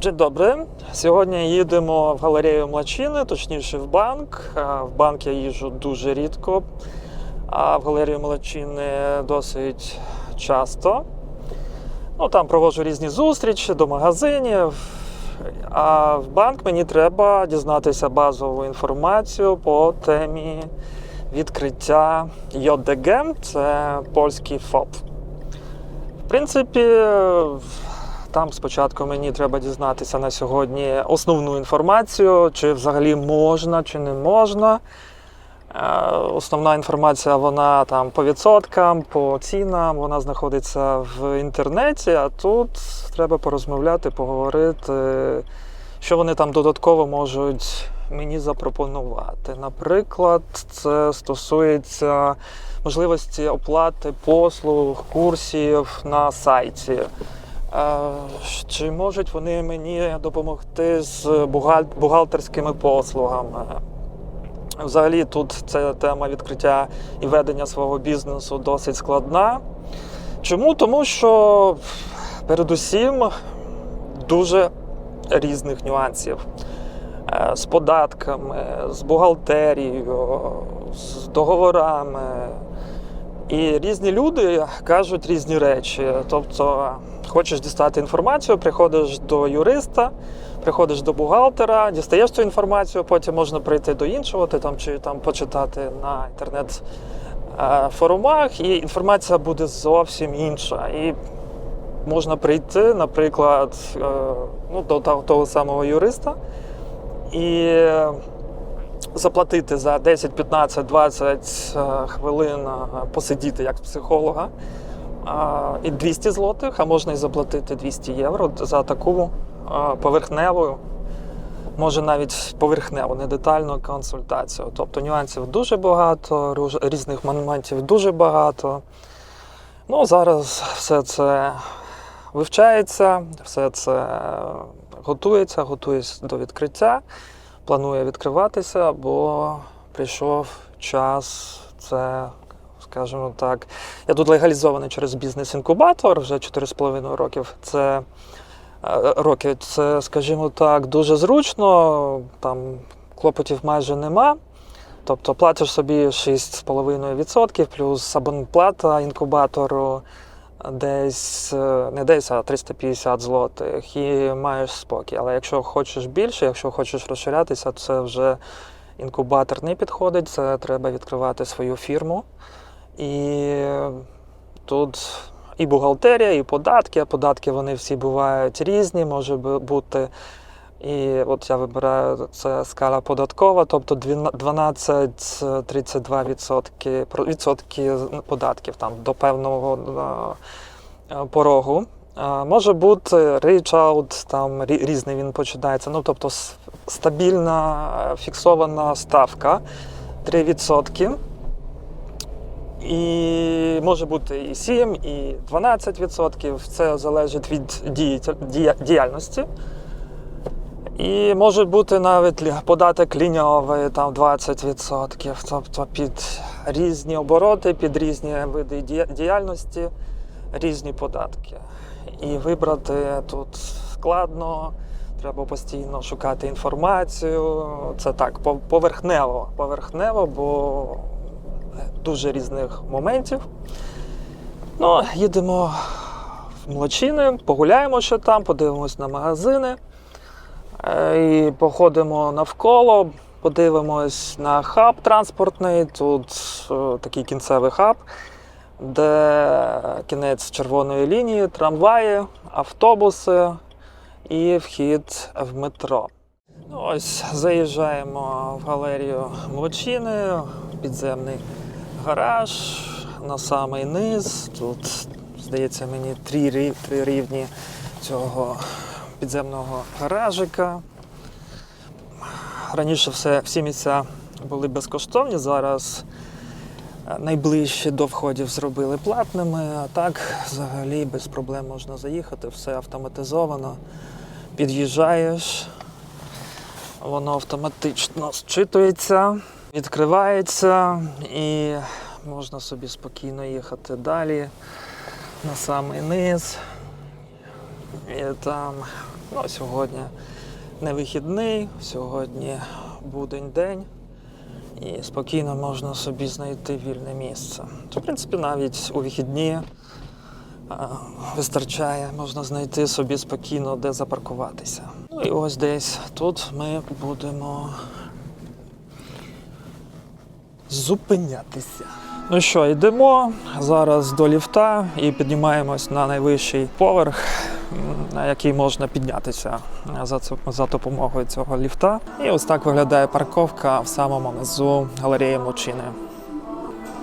Dzień dobry. Сьогодні їдемо в галерею Млачини, точніше в банк. В банк я їжджу дуже рідко, а в галерею Млачини досить часто. Ну, там проводжу різні зустрічі до магазинів. А в банк мені треба дізнатися базову інформацію по темі відкриття ЙОДГ, це польський ФОП. В принципі, там спочатку мені треба дізнатися на сьогодні основну інформацію, чи взагалі можна, чи не можна. Е, Основна інформація вона там по відсоткам, по цінам, вона знаходиться в інтернеті, а тут треба порозмовляти, поговорити, що вони там додатково можуть мені запропонувати. Наприклад, це стосується можливості оплати послуг, курсів на сайті. Чи можуть вони мені допомогти з бухгалтерськими послугами? Взагалі, тут ця тема відкриття і ведення свого бізнесу досить складна. Чому? Тому що передусім дуже різних нюансів. Е, З податками, з бухгалтерією, з договорами. І різні люди кажуть різні речі. Тобто, хочеш дістати інформацію, приходиш до юриста, приходиш до бухгалтера, дістаєш цю інформацію, потім можна прийти до іншого, ти там чи там почитати на інтернет е, форумах, і інформація буде зовсім інша. І можна прийти, наприклад, е, ну, до того- самого юриста і заплатити за 10, 15, 20 е, хвилин е, посидіти як психолога. І 200 злотих, а можна і заплатити 200 євро за таку поверхневу, може навіть поверхневу, не детальну консультацію. Тобто нюансів дуже багато, різних моментів дуже багато. Ну, зараз все це вивчається, все це готується, готується до відкриття планує відкриватися, бо прийшов час. Це, скажімо так, я тут легалізований через бізнес-інкубатор вже 4,5 років. Це е, роки. Це, скажімо так, дуже зручно. Там клопотів майже нема. Тобто платиш собі 6,5% плюс абонплата інкубатору десь е, не десь, а 350 злотих і маєш спокій. Але якщо хочеш більше, якщо хочеш розширятися, це вже інкубатор не підходить, це треба відкривати свою фірму. І тут і бухгалтерія, і податки. А податки вони всі бувають різні, може бути. І от я вибираю це скала податкова, тобто 12-32 відсотки, про- відсотки податків там до певного е, порогу. Е, Може бути reach-out, там рі- різний він починається. Ну, тобто стабільна е, фіксована ставка 3%. І може бути і 7, і 12%. Це залежить від діяльності. І може бути навіть податок ліньовий, там 20%, тобто під різні обороти, під різні види діяльності, різні податки. І вибрати тут складно, треба постійно шукати інформацію. Це так, по- поверхнево, поверхнево, бо дуже різних моментів. Ну, їдемо в Млочини, погуляємо ще там, подивимось на магазини. Е, І походимо навколо, подивимось на хаб транспортний. Тут е, такий кінцевий хаб, де кінець червоної лінії, трамваї, автобуси і вхід в метро. Ну, Ось заїжджаємо в галерію Млочини, підземний гараж на самий низ. Тут, здається, мені три, три рівні цього підземного гаражика. Раніше все, всі місця були безкоштовні, зараз е, найближчі до входів зробили платними, а так взагалі без проблем можна заїхати, все автоматизовано. Під'їжджаєш, воно автоматично зчитується, відкривається і можна собі спокійно їхати далі на самий низ. І там Ну, сьогодні не вихідний, сьогодні будень день. І спокійно можна собі знайти вільне місце. В принципі, навіть у вихідні а, вистачає, можна знайти собі спокійно, де запаркуватися. Ну і ось десь тут ми будемо зупинятися. Ну що, йдемо зараз до ліфта і піднімаємось на найвищий поверх, на який можна піднятися за, за допомогою цього ліфта. І ось так виглядає парковка в самому низу галереї Мучини.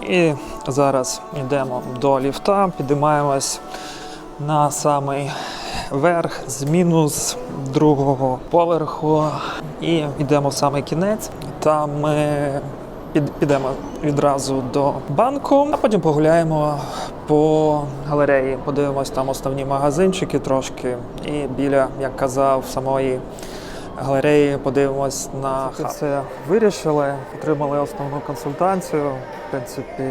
І зараз йдемо до ліфта, підіймаємось на самий верх з мінус другого поверху і йдемо в самий кінець. Там ми підемо відразу до банку, а потім погуляємо по галереї. Подивимось там основні магазинчики трошки. І біля, як казав, самої галереї подивимось на хаб. Це вирішили, отримали основну консультацію. В принципі,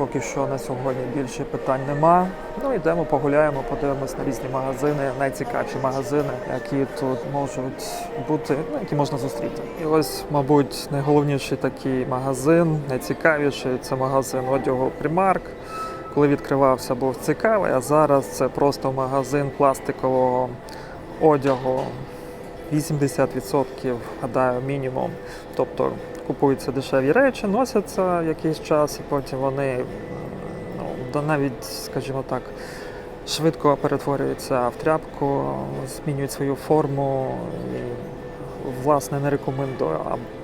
поки що на сьогодні більше питань нема. Ну йдемо, погуляємо, подивимось на різні магазини, найцікавіші магазини, які тут можуть бути, ну, які можна зустріти. І ось, мабуть, найголовніший такий магазин, найцікавіший це магазин одягу Primark. Коли відкривався, був цікавий, а зараз це просто магазин пластикового одягу. 80% гадаю, мінімум. Тобто купуються дешеві речі, носяться якийсь час, і потім вони ну, навіть, скажімо так, швидко перетворюються в тряпку, змінюють свою форму. І, власне, не рекомендую.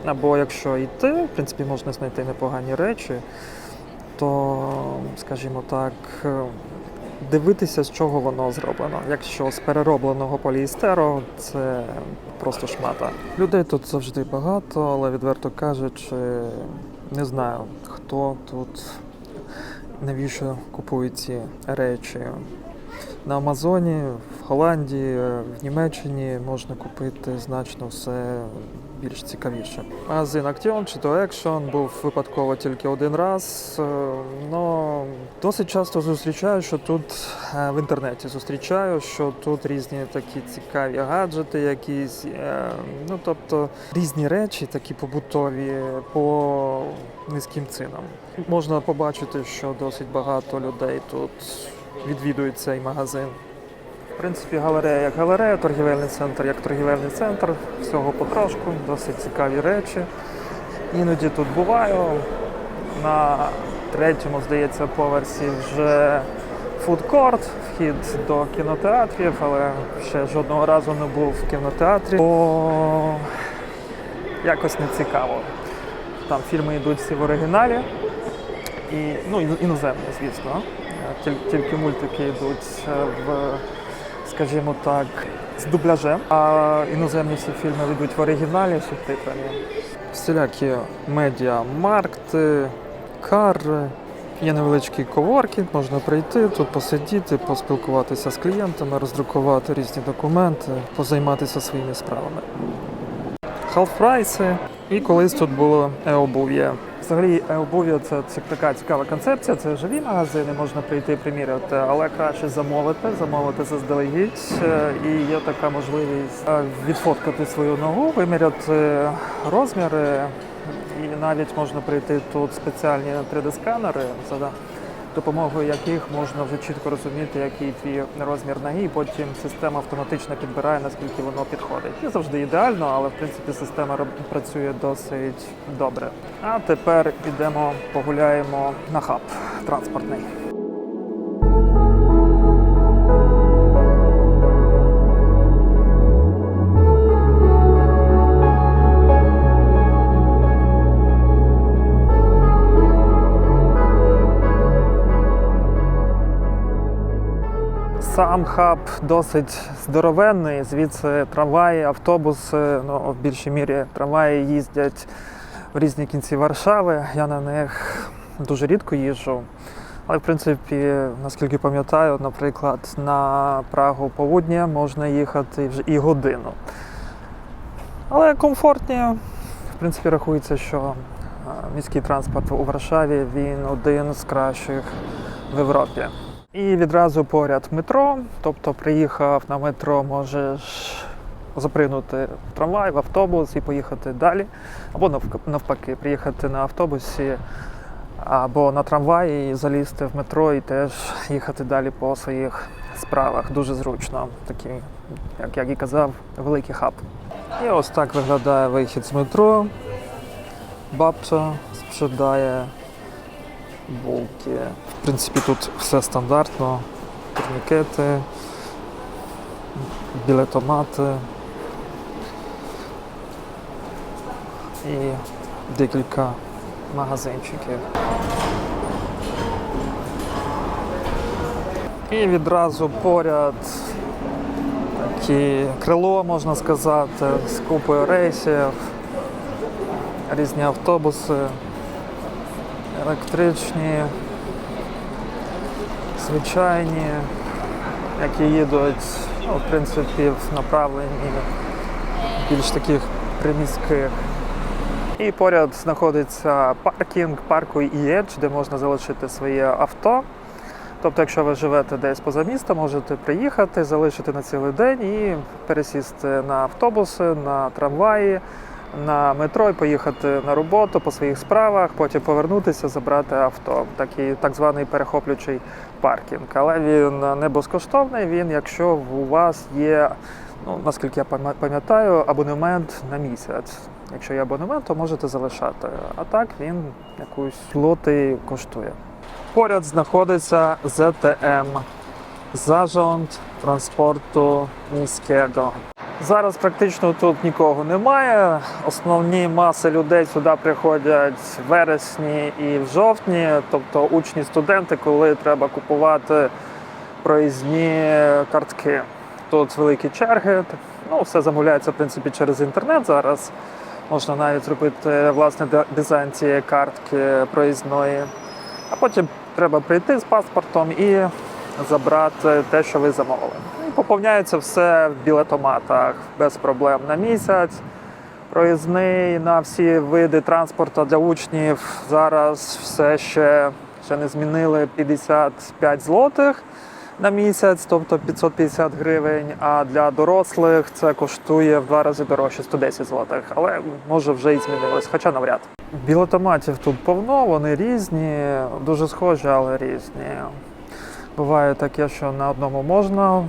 Або якщо йти, в принципі, можна знайти непогані речі, то, скажімо так, дивитися, з чого воно зроблено. Якщо з переробленого поліестеру, це просто шмата. Людей тут завжди багато, але відверто кажучи, не знаю, хто тут навіщо купує ці речі. На Амазоні, в Голландії, в Німеччині можна купити значно все більш цікавіше. Магазин Action чи то Action був випадково тільки один раз. але досить часто зустрічаю, що тут е, в інтернеті зустрічаю, що тут різні такі цікаві гаджети, якісь, е, ну тобто різні речі, такі побутові по низьким цінам. Можна побачити, що досить багато людей тут відвідують цей магазин. В принципі, галерея як галерея, торгівельний центр як торгівельний центр, всього потрошку, досить цікаві речі. Іноді тут буваю. На третьому, здається, поверсі вже фудкорт, вхід до кінотеатрів, але ще жодного разу не був в кінотеатрі, бо якось не цікаво. Там фільми йдуть всі в оригіналі, і, ну, іноземні, звісно. Тільки мультики йдуть е, в, скажімо так, з дубляжем, а іноземні всі фільми йдуть в оригіналі субтитрами. Всілякі медіамаркти, кари. Є невеличкий коворкінг, можна прийти, тут посидіти, поспілкуватися з клієнтами, роздрукувати різні документи, позайматися своїми справами. Халфпрайси. І колись тут було еобув'я. Взагалі, обув'я це, це така цікава концепція. Це живі магазини, можна прийти і приміряти, але краще замовити, замовити заздалегідь. Е, І є така можливість е, відфоткати свою ногу, виміряти розміри. І навіть можна прийти тут спеціальні 3D-сканери, за допомогою яких можна вже чітко розуміти, який твій розмір ноги, і потім система автоматично підбирає, наскільки воно підходить. Не завжди ідеально, але в принципі система працює досить добре. А тепер підемо погуляємо на хаб транспортний. Сам хаб досить здоровенний. Звідси трамваї, автобуси, ну в більшій мірі трамваї їздять в різні кінці Варшави. Я на них дуже рідко їжджу. Але в принципі, наскільки пам'ятаю, наприклад, на Прагу Повудня можна їхати вже і годину. Але комфортні. В принципі, рахується, що міський транспорт у Варшаві він один з кращих в Європі. І відразу поряд метро. Тобто приїхав на метро, можеш запригнути в трамвай, в автобус і поїхати далі. Або навпаки, приїхати на автобусі або на трамваї і залізти в метро і теж їхати далі по своїх справах. Дуже зручно. Такий, як я і казав, великий хаб. І ось так виглядає вихід з метро. Бабця спожидає булки. В принципі, тут все стандартно. Турнікети, білетомати і декілька магазинчиків. І відразу поряд такі крило, можна сказати, з купою рейсів, різні автобуси, електричні, звичайні, які їдуть, ну, в принципі, в направленні більш таких приміських. І поряд знаходиться паркінг парку Ієдж, де можна залишити своє авто. Тобто, якщо ви живете десь поза містом, можете приїхати, залишити на цілий день і пересісти на автобуси, на трамваї, на метро і поїхати на роботу по своїх справах, потім повернутися, забрати авто. Такий так званий перехоплюючий паркінг. Але він не безкоштовний. Він, якщо у вас є, ну наскільки я пам'я- пам'ятаю, абонемент на місяць. Якщо є абонемент, то можете залишати. А так він якусь лоти коштує. Поряд знаходиться ЗТМ Зарząd транспорту міського. Зараз практично тут нікого немає. Основні маси людей сюди приходять в вересні і в жовтні, тобто учні, студенти, коли треба купувати проїзні картки. Тут великі черги. Ну, все замовляється в принципі через інтернет зараз. Можна навіть зробити власне дизайн цієї картки проїзної. А потім треба прийти з паспортом і забрати те, що ви замовили. Поповняється все в білетоматах без проблем на місяць. Проїзний на всі види транспорту для учнів зараз все ще, ще не змінили 55 злотих на місяць, тобто 550 гривень. А для дорослих це коштує в два рази дорожче 110 злотих. Але може вже і змінилось, хоча навряд. Білетоматів тут повно, вони різні, дуже схожі, але різні. Буває таке, що на одному можна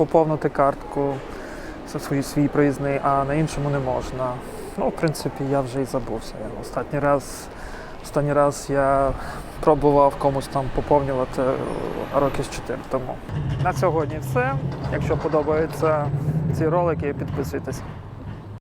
поповнити картку, свій, свій проїзний, а на іншому не можна. Ну, в принципі, я вже і забувся. Останній раз, останній раз я пробував комусь там поповнювати роки з 4 тому. На сьогодні все. Якщо подобаються ці ролики, підписуйтесь.